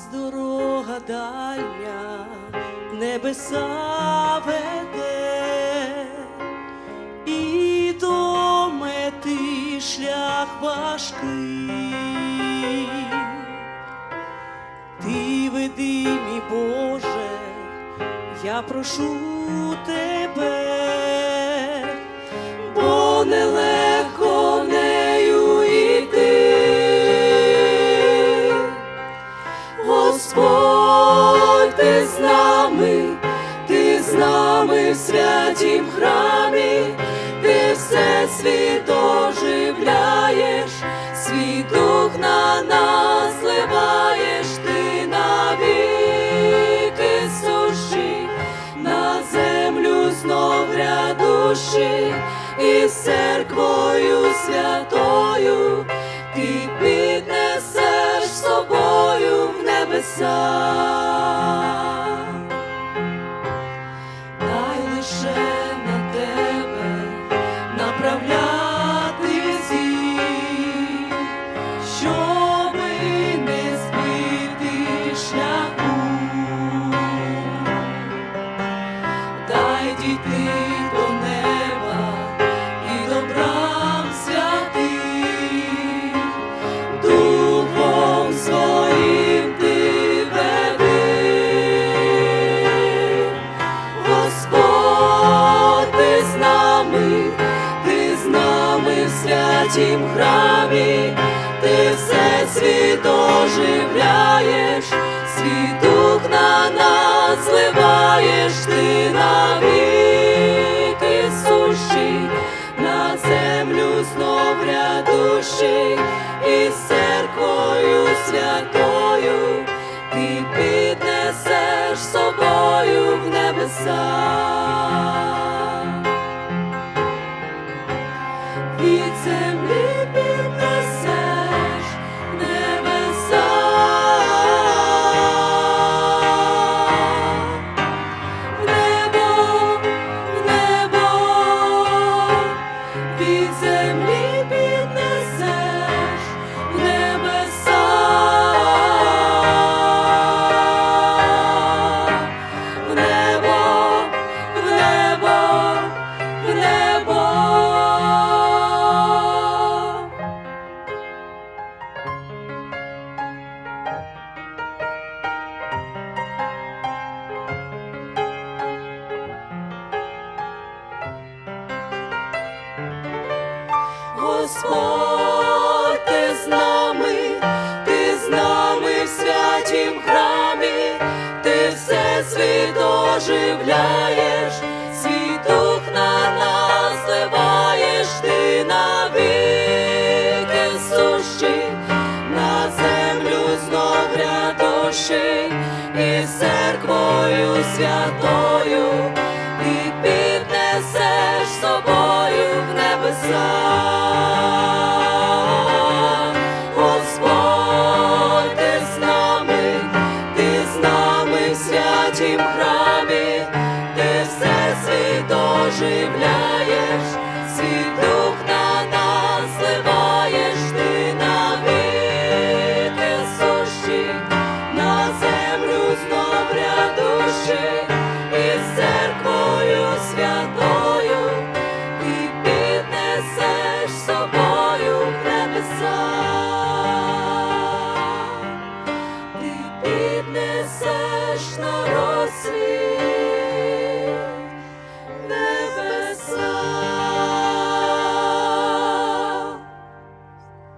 нас дорога дальня, небеса веде, і до мети шлях важкий. Ти веди, мій Боже, я прошу тебе, бо нелегко з нами, ти з нами в святім храмі, ти все світ оживляєш, свій дух на нас ливаєш, ти навіки суші, на землю знов грядущий, і з церквою святою ти піднесеш собою в небеса. Святім храмі, ти все світ оживляєш, свій дух на нас зливаєш, ти навіки сущий, на землю знов рядущий, і церквою святою ти піднесеш собою в небеса. Господь, з нами, ти з нами в святім храмі, ти все світ оживляєш, світух на нас ти навіки суші, на землю знов рядоши і церквою святою, ти піднесеш собою в небеса. тім храмі, ти все світоживляєш.